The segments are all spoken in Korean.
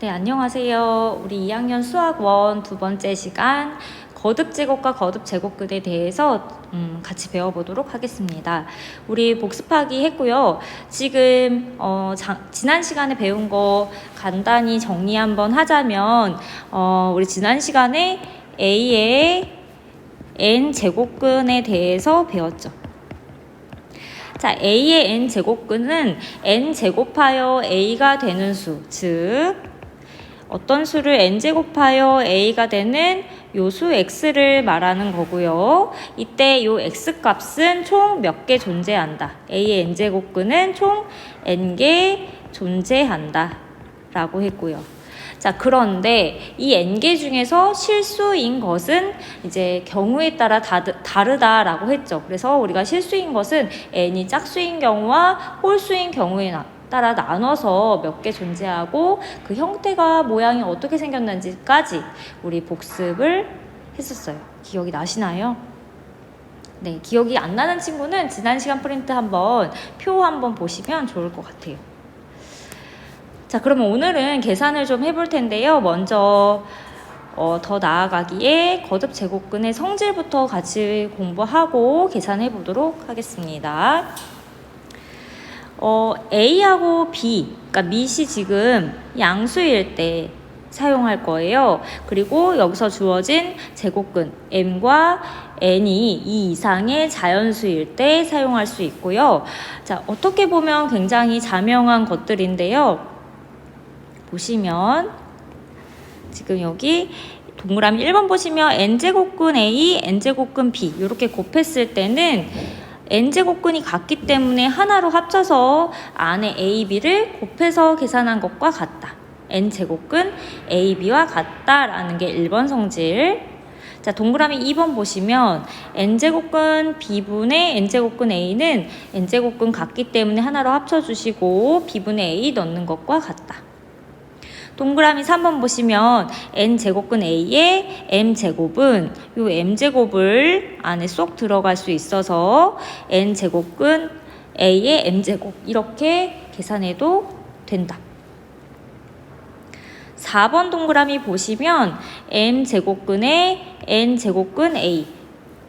네, 안녕하세요. 우리 2학년 수학원 두 번째 시간 거듭 제곱과 거듭 제곱근에 대해서 음, 같이 배워보도록 하겠습니다. 우리 복습하기 했고요. 지금 어, 자- 지난 시간에 배운 거 간단히 정리 한번 하자면 어, 우리 지난 시간에 A의 n 제곱근에 대해서 배웠죠. 자, A의 n 제곱근은 n 제곱하여 A가 되는 수, 즉 어떤 수를 n 제곱하여 a가 되는 요수 x를 말하는 거고요. 이때 요 x 값은 총 몇 개 존재한다. a의 n 제곱근은 총 n 개 존재한다. 라고 했고요. 자, 그런데 이 n개 중에서 실수인 것은 이제 경우에 따라 다, 다르다라고 했죠. 그래서 우리가 실수인 것은 n이 짝수인 경우와 홀수인 경우에 나- 따라 나눠서 몇 개 존재하고 그 형태가 모양이 어떻게 생겼는지까지 우리 복습을 했었어요. 기억이 나시나요? 네, 기억이 안 나는 친구는 지난 시간 프린트 한번 표 한번 보시면 좋을 것 같아요. 자, 그러면 오늘은 계산을 좀 해볼 텐데요. 먼저 어, 더 나아가기에 거듭 제곱근의 성질부터 같이 공부하고 계산해 보도록 하겠습니다. 어, A하고 B, 그러니까 밑이 지금 양수일 때 사용할 거예요. 그리고 여기서 주어진 제곱근 m과 n이 이 이상의 자연수일 때 사용할 수 있고요. 자, 어떻게 보면 굉장히 자명한 것들인데요. 보시면 지금 여기 동그라미 1번 보시면 n제곱근 A, n제곱근 B 이렇게 곱했을 때는 n제곱근이 같기 때문에 하나로 합쳐서 안에 a, b를 곱해서 계산한 것과 같다. n제곱근 a, b와 같다라는 게 1번 성질. 자, 동그라미 2번 보시면 n제곱근 b분의 n제곱근 a는 n제곱근 같기 때문에 하나로 합쳐주시고 b분의 a 넣는 것과 같다. 동그라미 3번 보시면 n제곱근 a의 m제곱은 요 m제곱을 안에 쏙 들어갈 수 있어서 n제곱근 a의 m제곱 이렇게 계산해도 된다. 4번 동그라미 보시면 m제곱근의 n제곱근 a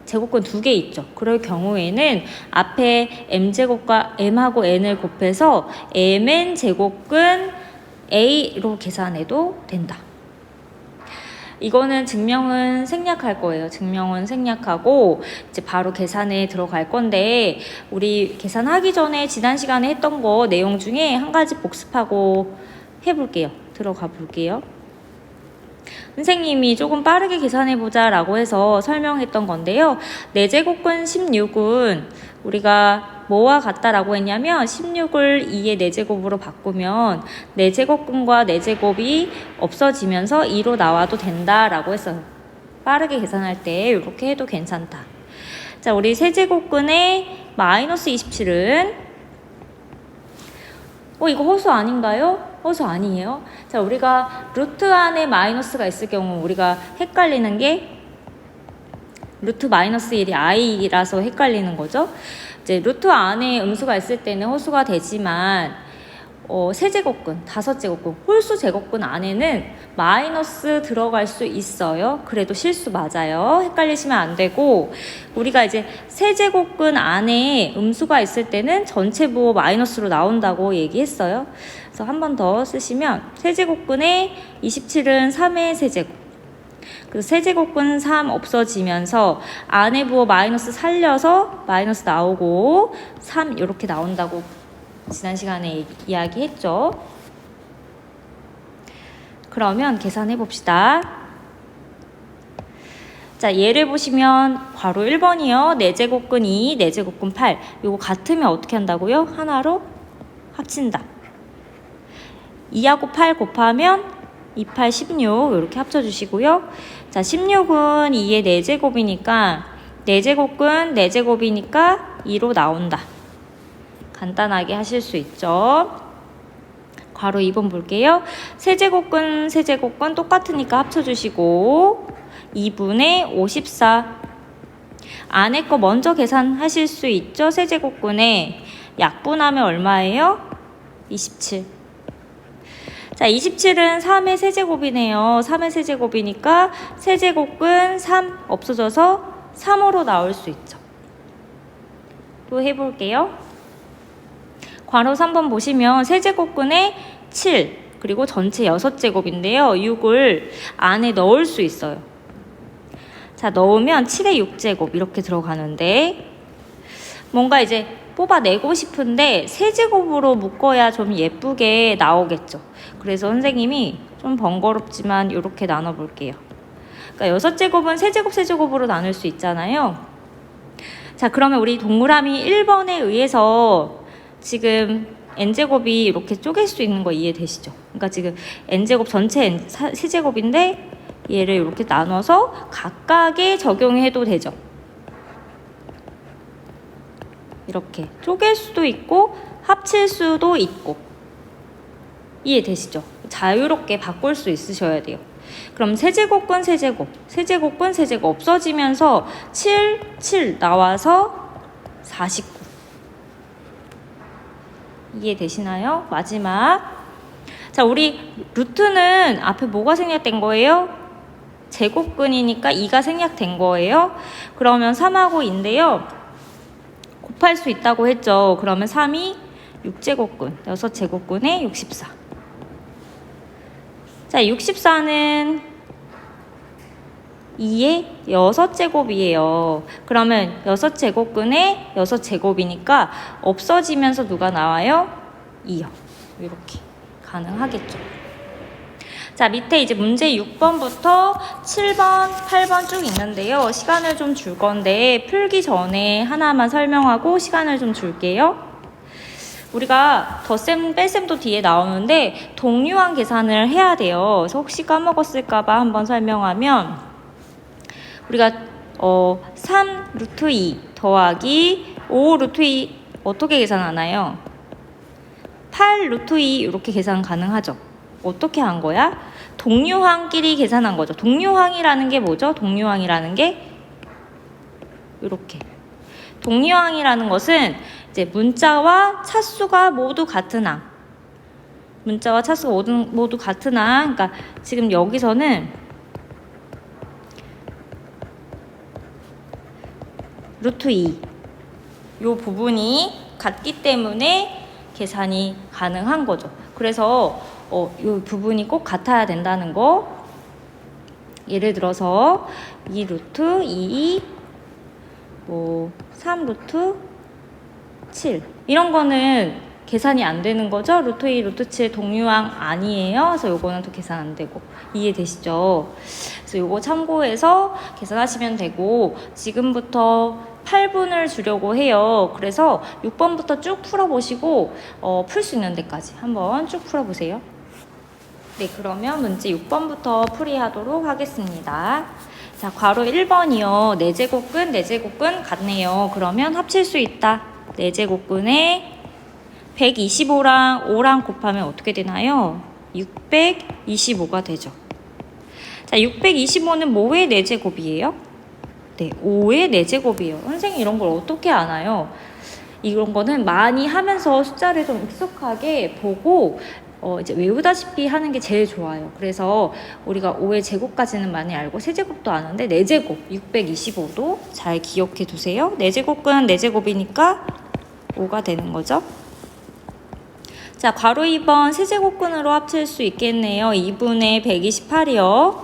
제곱근 두 개 있죠. 그럴 경우에는 앞에 m제곱과 m하고 n을 곱해서 mn 제곱근 A로 계산해도 된다. 이거는 증명은 생략할 거예요. 증명은 생략하고 이제 바로 계산에 들어갈 건데 우리 계산하기 전에 지난 시간에 했던 거 내용 중에 한 가지 복습하고 해볼게요. 들어가 볼게요. 선생님이 조금 빠르게 계산해보자 라고 해서 설명했던 건데요. 4제곱근 16은 우리가 뭐와 같다라고 했냐면 16을 2의 4제곱으로 바꾸면 4제곱근과 4제곱이 없어지면서 2로 나와도 된다라고 했어요. 빠르게 계산할 때 이렇게 해도 괜찮다. 자, 우리 세제곱근의 마이너스 27은 어, 이거 허수 아닌가요? 허수 아니에요. 자, 우리가 루트 안에 마이너스가 있을 경우 우리가 헷갈리는 게 루트 마이너스 1이 i라서 헷갈리는 거죠. 이제 루트 안에 음수가 있을 때는 허수가 되지만 어, 세제곱근, 다섯 제곱근, 홀수 제곱근 안에는 마이너스 들어갈 수 있어요. 그래도 실수 맞아요. 헷갈리시면 안 되고 우리가 이제 세제곱근 안에 음수가 있을 때는 전체 부호 마이너스로 나온다고 얘기했어요. 그래서 한 번 더 쓰시면 세제곱근의 27은 3의 세제곱 그래서 세제곱근 3 없어지면서 안에 부호 마이너스 살려서 마이너스 나오고 3 이렇게 나온다고 지난 시간에 이야기했죠. 그러면 계산해 봅시다. 자, 예를 보시면 괄호 1번이요. 4제곱근 2, 4제곱근 8. 요거 같으면 어떻게 한다고요? 하나로 합친다. 2하고 8 곱하면 2, 8, 16 이렇게 합쳐주시고요. 자, 16은 2의 4제곱이니까 4제곱근 4제곱이니까 2로 나온다. 간단하게 하실 수 있죠. 괄호 2번 볼게요. 세제곱근 세제곱근 똑같으니까 합쳐주시고 2분의 54 안에 거 먼저 계산하실 수 있죠. 세제곱근에 약분하면 얼마예요? 27 자, 27은 3의 세제곱이네요. 3의 세제곱이니까 세제곱근 3 없어져서 3으로 나올 수 있죠. 또 해볼게요. 괄호 3번 보시면 세제곱근에 7 그리고 전체 6제곱인데요. 6을 안에 넣을 수 있어요. 자, 넣으면 7의 6제곱 이렇게 들어가는데 뭔가 이제 뽑아내고 싶은데 세제곱으로 묶어야 좀 예쁘게 나오겠죠. 그래서 선생님이 좀 번거롭지만 이렇게 나눠볼게요. 그러니까 6제곱은 세제곱 세제곱으로 나눌 수 있잖아요. 자, 그러면 우리 동그라미 1번에 의해서 지금 n제곱이 이렇게 쪼갤 수 있는 거 이해되시죠? 그러니까 지금 n제곱 전체 n 사- 세제곱인데 얘를 이렇게 나눠서 각각에 적용해도 되죠. 이렇게 쪼갤 수도 있고 합칠 수도 있고 이해되시죠? 자유롭게 바꿀 수 있으셔야 돼요. 그럼 세제곱분 세제곱, 세제곱분 세제곱 없어지면서 7, 7 나와서 49. 이해되시나요? 마지막. 자, 우리 루트는 앞에 뭐가 생략된 거예요? 제곱근이니까 2가 생략된 거예요. 그러면 3하고 2인데요. 곱할 수 있다고 했죠. 그러면 3이 6제곱근, 6제곱근에 64. 자, 64는 2의 6제곱이에요. 그러면 6제곱근에 6제곱이니까 없어지면서 누가 나와요? 2요. 이렇게 가능하겠죠. 자, 밑에 이제 문제 6번부터 7번, 8번 쭉 있는데요. 시간을 좀 줄 건데 풀기 전에 하나만 설명하고 시간을 좀 줄게요. 우리가 덧셈, 뺄셈도 뒤에 나오는데 동류한 계산을 해야 돼요. 그래서 혹시 까먹었을까봐 한번 설명하면 우리가 어, 3 루트 2 더하기 5 루트 2 어떻게 계산하나요? 8 루트 2 이렇게 계산 가능하죠. 어떻게 한 거야? 동류항끼리 계산한 거죠. 동류항이라는 게 뭐죠? 동류항이라는 게 이렇게. 동류항이라는 것은 이제 문자와 차수가 모두 같은 항. 문자와 차수가 모두, 모두 같은 항. 그러니까 지금 여기서는 루트 2. 요 부분이 같기 때문에 계산이 가능한 거죠. 그래서 어, 요 부분이 꼭 같아야 된다는 거. 예를 들어서 2 루트 2, 뭐, 3 루트 7. 이런 거는 계산이 안 되는 거죠? 루트 2, 루트 7 동류항 아니에요? 그래서 요거는 또 계산 안 되고. 이해되시죠? 그래서 요거 참고해서 계산하시면 되고, 지금부터 8분을 주려고 해요. 그래서 6번부터 쭉 풀어보시고, 어, 풀 수 있는 데까지 한번 쭉 풀어보세요. 네, 그러면 문제 6번부터 풀이하도록 하겠습니다. 자, 괄호 1번이요. 4제곱근, 4제곱근 같네요. 그러면 합칠 수 있다. 4제곱근에 125랑 5랑 곱하면 어떻게 되나요? 625가 되죠. 자, 625는 뭐의 4제곱이에요? 네, 5의 4제곱이에요. 선생님 이런 걸 어떻게 아나요? 이런 거는 많이 하면서 숫자를 좀 익숙하게 보고 어, 이제 외우다시피 하는 게 제일 좋아요. 그래서 우리가 5의 제곱까지는 많이 알고 세제곱도 아는데 4제곱 625도 잘 기억해 두세요. 4제곱은 4제곱이니까 5가 되는 거죠. 자, 괄호 2번 세제곱근으로 합칠 수 있겠네요. 2분의 128이요.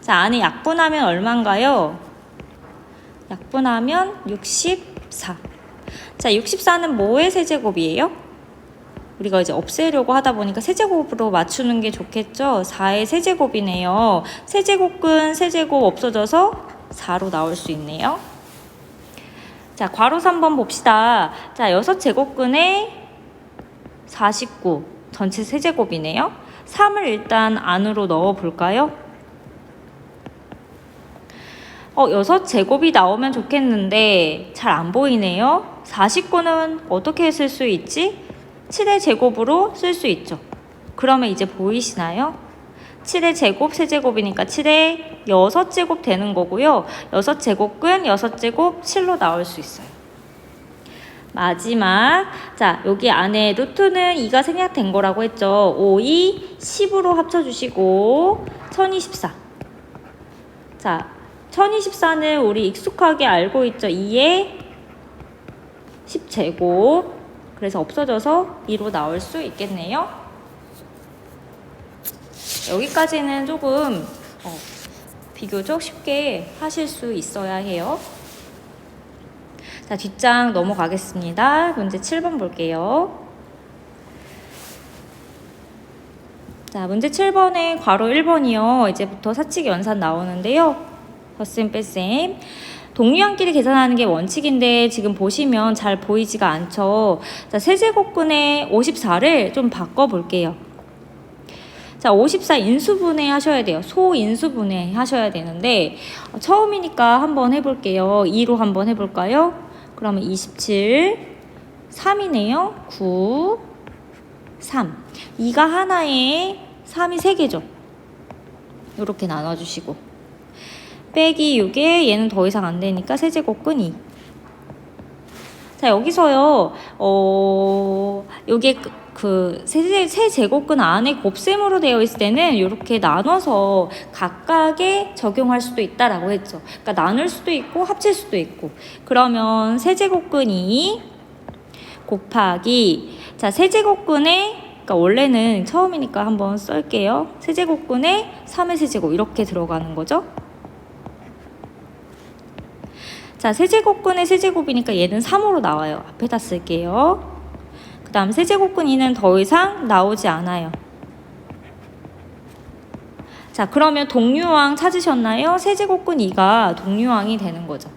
자, 안에 약분하면 얼마인가요? 약분하면 64. 자, 64는 뭐의 세제곱이에요? 우리가 이제 없애려고 하다 보니까 세제곱으로 맞추는 게 좋겠죠? 4의 세제곱이네요. 세제곱근 세제곱 없어져서 4로 나올 수 있네요. 자, 괄호 3번 봅시다. 자, 6제곱근에 49. 전체 세제곱이네요. 3을 일단 안으로 넣어 볼까요? 어, 6제곱이 나오면 좋겠는데 잘 안 보이네요. 49는 어떻게 쓸 수 있지? 7의 제곱으로 쓸 수 있죠. 그러면 이제 보이시나요? 7의 제곱, 세제곱이니까 7의 6제곱 되는 거고요. 6제곱근 6제곱 7로 나올 수 있어요. 마지막 자 여기 안에 루트는 2가 생략된 거라고 했죠 5, 2, 10으로 합쳐주시고 1024 자 1024는 우리 익숙하게 알고 있죠 2에 10제곱 그래서 없어져서 2로 나올 수 있겠네요 여기까지는 조금 어, 비교적 쉽게 하실 수 있어야 해요 자, 뒷장 넘어가겠습니다. 문제 7번 볼게요. 자, 문제 7번에 괄호 1번이요. 이제부터 사칙 연산 나오는데요. 덧셈 뺄셈. 동류항끼리 계산하는 게 원칙인데 지금 보시면 잘 보이지가 않죠. 자, 세제곱근의 54를 좀 바꿔볼게요. 자, 54 인수분해 하셔야 돼요. 소 인수분해 하셔야 되는데 어, 처음이니까 한번 해볼게요. 2로 한번 해볼까요? 그러면 27, 3이네요. 9, 3. 2가 하나에 3이 3개죠. 이렇게 나눠주시고. 빼기 6에 얘는 더 이상 안 되니까 세제곱근 2. 자, 여기서요, 어, 요게 그, 그 세, 세 제곱근 안에 곱셈으로 되어 있을 때는 이렇게 나눠서 각각에 적용할 수도 있다라고 했죠. 그러니까 나눌 수도 있고 합칠 수도 있고. 그러면 세 제곱근이 곱하기 자 세 제곱근에 그러니까 원래는 처음이니까 한번 쓸게요. 세제곱근에 3의 세제곱 이렇게 들어가는 거죠. 자, 세제곱근의 세제곱이니까 얘는 3으로 나와요. 앞에다 쓸게요. 그 다음 세제곱근 2는 더 이상 나오지 않아요. 자, 그러면 동류왕 찾으셨나요? 세제곱근 2가 동류왕이 되는 거죠.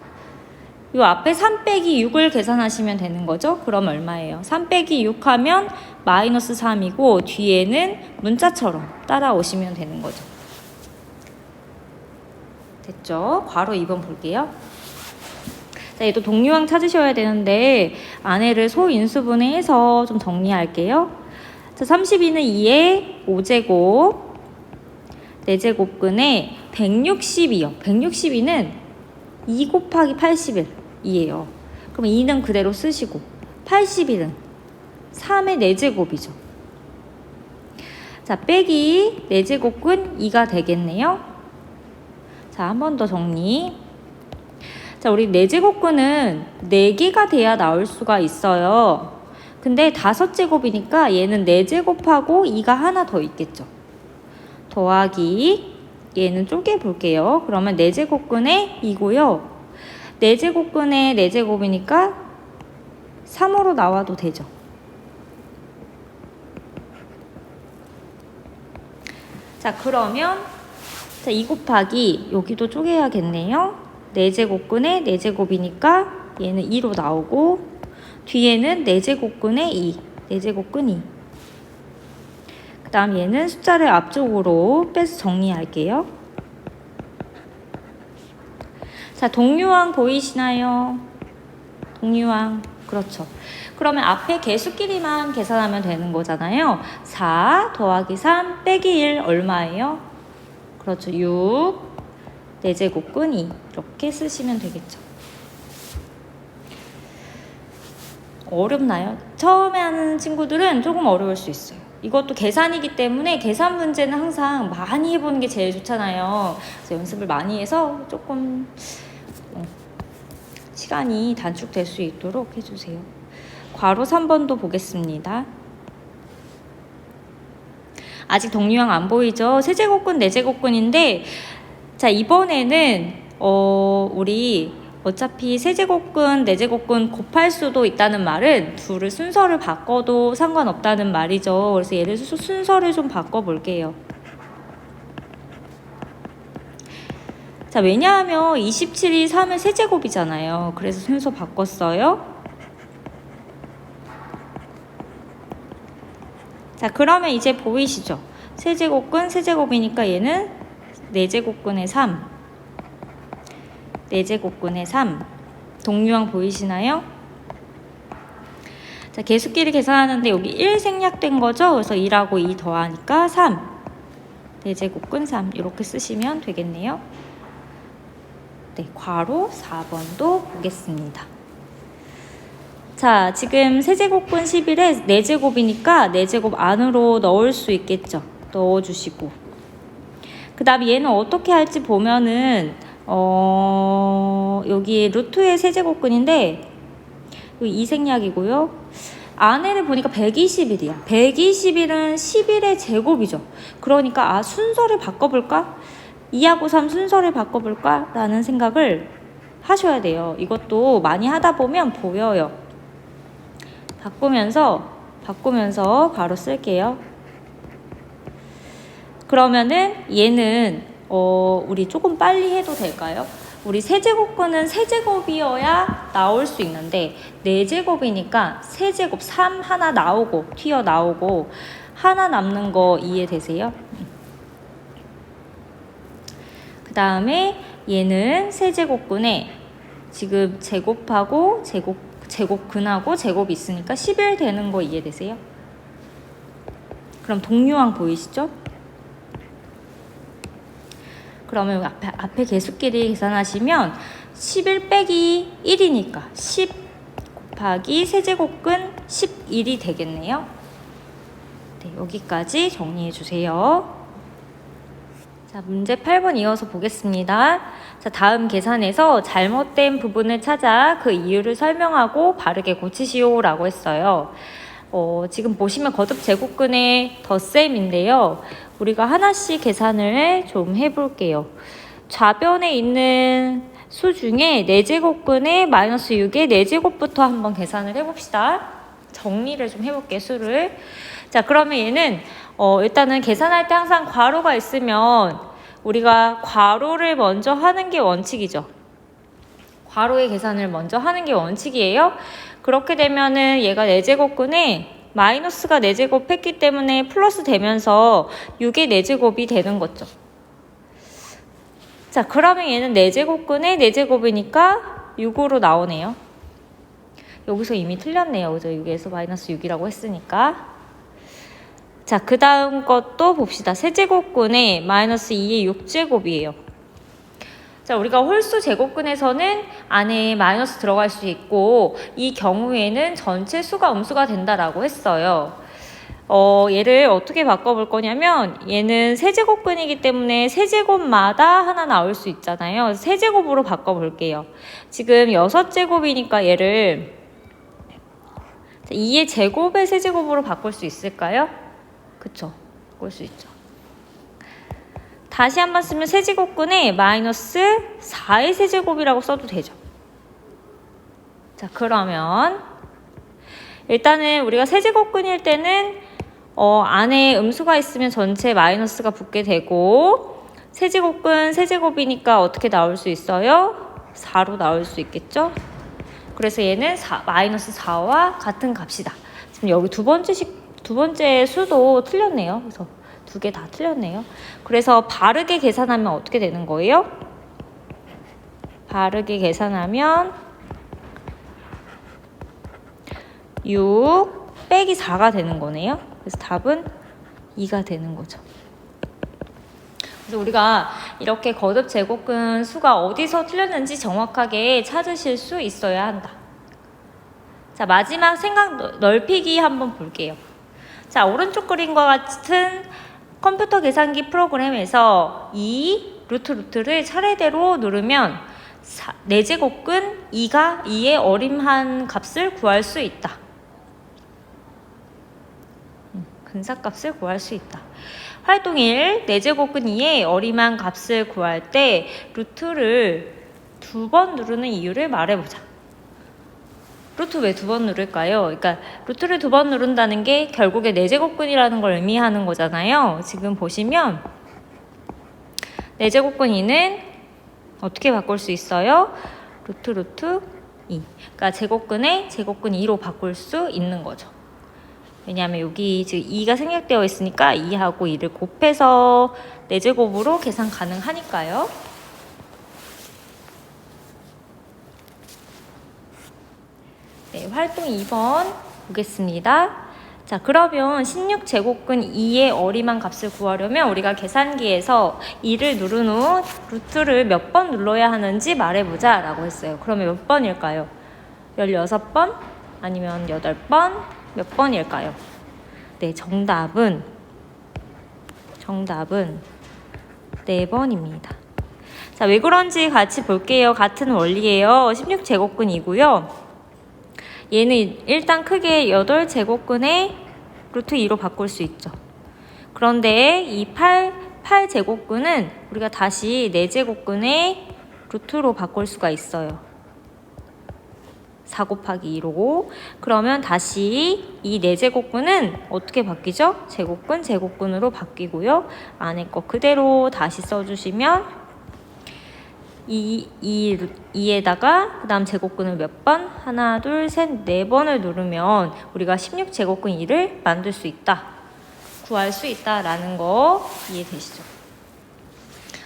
이 앞에 3 빼기 6을 계산하시면 되는 거죠. 그럼 얼마예요? 3 빼기 6 하면 마이너스 3이고 뒤에는 문자처럼 따라오시면 되는 거죠. 됐죠? 괄호 2번 볼게요. 자, 얘도 동류항 찾으셔야 되는데 안에를 소인수분해 해서 좀 정리할게요. 자, 32는 2에 5제곱 4제곱근에 162요. 162는 2 곱하기 81 이에요. 그럼 2는 그대로 쓰시고 81은 3의 4제곱이죠. 자, 빼기 4제곱근 2가 되겠네요. 자, 한 번 더 정리. 자, 우리 네제곱근은 4개가 돼야 나올 수가 있어요. 근데 다섯 제곱이니까 얘는 4제곱하고 2가 하나 더 있겠죠. 더하기 얘는 쪼개 볼게요. 그러면 4제곱근에 2고요. 4제곱근에 4제곱이니까 3으로 나와도 되죠. 자, 그러면 자, 2 곱하기 여기도 쪼개야겠네요. 4제곱근의 4제곱이니까 얘는 2로 나오고 뒤에는 4제곱근의 2, 4제곱근 2. 그 다음 얘는 숫자를 앞쪽으로 빼서 정리할게요. 자, 동류왕 보이시나요? 동류왕. 그렇죠. 그러면 앞에 개수끼리만 계산하면 되는 거잖아요. 4 더하기 3 빼기 1 얼마예요? 그렇죠. 6 4제곱근 2 이렇게 쓰시면 되겠죠. 어렵나요? 처음에 하는 친구들은 조금 어려울 수 있어요. 이것도 계산이기 때문에 계산 문제는 항상 많이 해보는 게 제일 좋잖아요. 그래서 연습을 많이 해서 조금 어, 시간이 단축될 수 있도록 해주세요. 괄호 3번도 보겠습니다. 아직 동류형 안 보이죠? 세제곱근, 네제곱근인데 자, 이번에는 어, 우리 어차피 세제곱근, 네제곱근 곱할 수도 있다는 말은 둘을 순서를 바꿔도 상관없다는 말이죠. 그래서 얘를 수, 순서를 좀 바꿔볼게요. 자, 왜냐하면 27이 3의 세제곱이잖아요. 그래서 순서 바꿨어요. 자, 그러면 이제 보이시죠? 세제곱근, 세제곱이니까 얘는 4제곱근의 3 4제곱근의 3 동류항 보이시나요? 자, 개수끼리 계산하는데 여기 1 생략된 거죠? 그래서 2라고 2 더하니까 3 4제곱근 3 이렇게 쓰시면 되겠네요. 네, 괄호 4번도 보겠습니다. 자, 자, 지금 세제곱근 11에 4제곱이니까 4제곱 안으로 넣을 수 있겠죠. 넣어주시고. 그 다음 얘는 어떻게 할지 보면은, 어, 여기 루트의 세제곱근인데, 여기 이생략이고요. 안에를 보니까 120일이야. 120일은 11의 제곱이죠. 그러니까, 아, 순서를 바꿔볼까? 2하고 3 순서를 바꿔볼까? 라는 생각을 하셔야 돼요. 이것도 많이 하다 보면 보여요. 바꾸면서, 바꾸면서 바로 쓸게요. 그러면은 얘는, 어, 우리 조금 빨리 해도 될까요? 우리 세제곱근은 세제곱이어야 나올 수 있는데, 네제곱이니까 세제곱 3 하나 나오고, 튀어나오고, 하나 남는 거 이해되세요? 그 다음에 얘는 세제곱근에 지금 제곱하고 제곱, 제곱근하고 제곱이 있으니까 11 되는 거 이해되세요? 그럼 동류항 보이시죠? 그러면 앞에, 앞에 개수끼리 계산하시면 11 빼기 1이니까 10 곱하기 세제곱근 11이 되겠네요. 네, 여기까지 정리해 주세요. 자, 문제 8번 이어서 보겠습니다. 자, 다음 계산에서 잘못된 부분을 찾아 그 이유를 설명하고 바르게 고치시오라고 했어요. 어, 지금 보시면 거듭 제곱근의 덧셈인데요. 우리가 하나씩 계산을 좀 해볼게요. 좌변에 있는 수 중에 4제곱근의 마이너스 6의 4제곱부터 한번 계산을 해봅시다. 정리를 좀 해볼게요, 수를. 자, 그러면 얘는 어, 일단은 계산할 때 항상 괄호가 있으면 우리가 괄호를 먼저 하는 게 원칙이죠. 괄호의 계산을 먼저 하는 게 원칙이에요. 그렇게 되면은 얘가 4제곱근에 마이너스가 4제곱 했기 때문에 플러스 되면서 6의 4제곱이 되는 거죠. 자, 그러면 얘는 4제곱근에 4제곱이니까 6으로 나오네요. 여기서 이미 틀렸네요. 그죠? 6에서 마이너스 6이라고 했으니까. 자, 그 다음 것도 봅시다. 세제곱근에 마이너스 2의 6제곱이에요. 자, 우리가 홀수 제곱근에서는 안에 마이너스 들어갈 수 있고 이 경우에는 전체 수가 음수가 된다라고 했어요. 어, 얘를 어떻게 바꿔볼 거냐면 얘는 세제곱근이기 때문에 세제곱마다 하나 나올 수 있잖아요. 세제곱으로 바꿔볼게요. 지금 6제곱이니까 얘를 2의 제곱의 세제곱으로 바꿀 수 있을까요? 그쵸. 바꿀 수 있죠. 다시 한 번 쓰면 세제곱근에 마이너스 4의 세제곱이라고 써도 되죠. 자, 그러면 일단은 우리가 세제곱근일 때는 어, 안에 음수가 있으면 전체 마이너스가 붙게 되고 세제곱근 세제곱이니까 어떻게 나올 수 있어요? 4로 나올 수 있겠죠? 그래서 얘는 4, 마이너스 4와 같은 값이다. 지금 여기 두 번째 식 두 번째 수도 틀렸네요. 그래서 두 개 다 틀렸네요. 그래서 바르게 계산하면 어떻게 되는 거예요? 바르게 계산하면 6 빼기 4가 되는 거네요. 그래서 답은 2가 되는 거죠. 그래서 우리가 이렇게 거듭 제곱근 수가 어디서 틀렸는지 정확하게 찾으실 수 있어야 한다. 자, 마지막 생각 넓히기 한번 볼게요. 자, 오른쪽 그림과 같은 컴퓨터 계산기 프로그램에서 이 루트 루트를 차례대로 누르면 4제곱근 2가 2의 어림한 값을 구할 수 있다. 음, 근사값을 구할 수 있다. 활동 1, 4제곱근 2의 어림한 값을 구할 때 루트를 두 번 누르는 이유를 말해보자. 루트 왜 두 번 누를까요? 그러니까 루트를 두 번 누른다는 게 결국에 4제곱근이라는 걸 의미하는 거잖아요. 지금 보시면 4제곱근 2는 어떻게 바꿀 수 있어요? 루트 루트 2. 그러니까 제곱근에 제곱근 2로 바꿀 수 있는 거죠. 왜냐하면 여기 지금 2가 생략되어 있으니까 2하고 2를 곱해서 4제곱으로 계산 가능하니까요. 네, 활동 2번 보겠습니다. 자, 그러면 16제곱근 2의 어림한 값을 구하려면 우리가 계산기에서 2를 누른 후 루트를 몇 번 눌러야 하는지 말해보자 라고 했어요. 그러면 몇 번일까요? 16번? 아니면 8번? 몇 번일까요? 네, 정답은 정답은 4번입니다. 자, 왜 그런지 같이 볼게요. 같은 원리예요. 16제곱근이고요. 얘는 일단 크게 8제곱근의 루트 2로 바꿀 수 있죠. 그런데 이 8, 8제곱근은 우리가 다시 4제곱근의 루트로 바꿀 수가 있어요. 4 곱하기 2로 그러면 다시 이 4제곱근은 어떻게 바뀌죠? 제곱근, 제곱근으로 바뀌고요. 안에 거 그대로 다시 써주시면 이, 이, 이에다가 그 다음 제곱근을 몇 번? 하나, 둘, 셋, 네 번을 누르면 우리가 16제곱근 2를 만들 수 있다. 구할 수 있다라는 거 이해되시죠?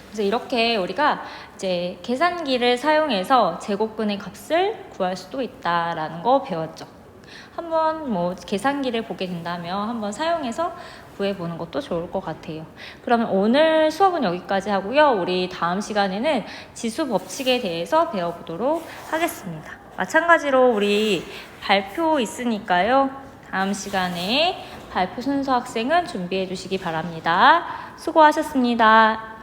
그래서 이렇게 우리가 이제 계산기를 사용해서 제곱근의 값을 구할 수도 있다라는 거 배웠죠. 한번 뭐 계산기를 보게 된다면 한번 사용해서 구해보는 것도 좋을 것 같아요. 그러면 오늘 수업은 여기까지 하고요. 우리 다음 시간에는 지수 법칙에 대해서 배워보도록 하겠습니다. 마찬가지로 우리 발표 있으니까요. 다음 시간에 발표 순서 학생은 준비해 주시기 바랍니다. 수고하셨습니다.